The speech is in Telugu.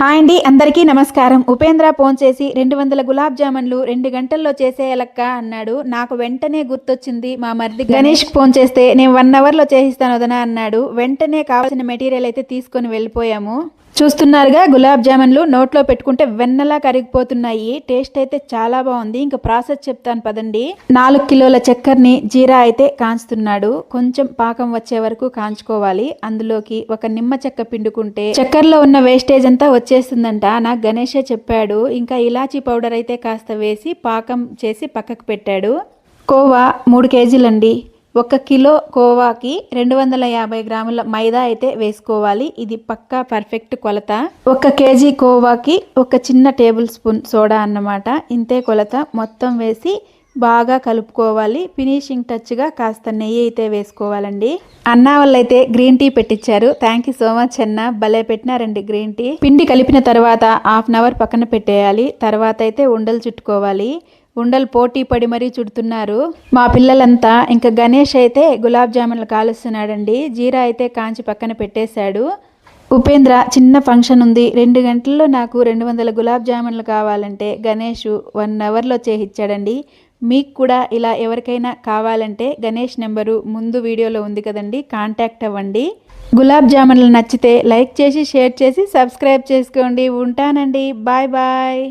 హాయ్ అండి అందరికీ నమస్కారం. ఉపేంద్ర ఫోన్ చేసి రెండు వందల గులాబ్ జామున్లు రెండు గంటల్లో చేసేయాలక్క అన్నాడు. నాకు వెంటనే గుర్తొచ్చింది మా మరిది గణేష్కి ఫోన్ చేస్తే నేను వన్ అవర్లో చేసిస్తాను వదనా అన్నాడు. వెంటనే కావాల్సిన మెటీరియల్ అయితే తీసుకొని వెళ్ళిపోయాము. చూస్తున్నారుగా గులాబ్ జామున్లు నోట్లో పెట్టుకుంటే వెన్నలా కరిగిపోతున్నాయి. టేస్ట్ అయితే చాలా బాగుంది. ఇంకా ప్రాసెస్ చెప్తాను పదండి. నాలుగు కిలోల చక్కెరని జీరా అయితే కాంచుతున్నాడు. కొంచెం పాకం వచ్చే వరకు కాంచుకోవాలి. అందులోకి ఒక నిమ్మ చెక్క పిండుకుంటే చక్కెరలో ఉన్న వేస్టేజ్ అంతా వచ్చేస్తుందంట. నాకు గణేషే చెప్పాడు. ఇంకా ఇలాచీ పౌడర్ అయితే కాస్త వేసి పాకం చేసి పక్కకు పెట్టాడు. కోవా మూడు కేజీలండి. ఒక కిలో కోవాకి రెండు వందల యాభై గ్రాముల మైదా అయితే వేసుకోవాలి. ఇది పక్కా పర్ఫెక్ట్ కొలత. ఒక కేజీ కోవాకి ఒక చిన్న టేబుల్ స్పూన్ సోడా అన్నమాట. ఇంతే కొలత మొత్తం వేసి బాగా కలుపుకోవాలి. ఫినిషింగ్ టచ్గా కాస్త నెయ్యి అయితే వేసుకోవాలండి. అన్న వాళ్ళైతే గ్రీన్ టీ పెట్టించారు థ్యాంక్ యూ సో మచ్ అన్న. భలే పెట్టినారండి గ్రీన్ టీ. పిండి కలిపిన తర్వాత హాఫ్ అన్ అవర్ పక్కన పెట్టేయాలి. తర్వాత అయితే ఉండలు చుట్టుకోవాలి. ఉండలు పోటీ పడి మరీ చుడుతున్నారు. మా పిల్లలంతా ఇంకా గణేష్ అయితే గులాబ్ జామున్లు కాలుస్తున్నాడండి. జీరా అయితే కాంచి పక్కన పెట్టేశాడు. ఉపేంద్ర చిన్న ఫంక్షన్ ఉంది. రెండు గంటల్లో నాకు రెండు వందల గులాబ్ జామున్లు కావాలంటే గణేష్ వన్ అవర్లో చేయిచ్చాడండి. మీకు కూడా ఇలా ఎవరికైనా కావాలంటే గణేష్ నెంబరు ముందు వీడియోలో ఉంది కదండి కాంటాక్ట్ అవ్వండి. గులాబ్ జామున్లు నచ్చితే లైక్ చేసి షేర్ చేసి సబ్స్క్రైబ్ చేసుకోండి. ఉంటానండి. Bye bye.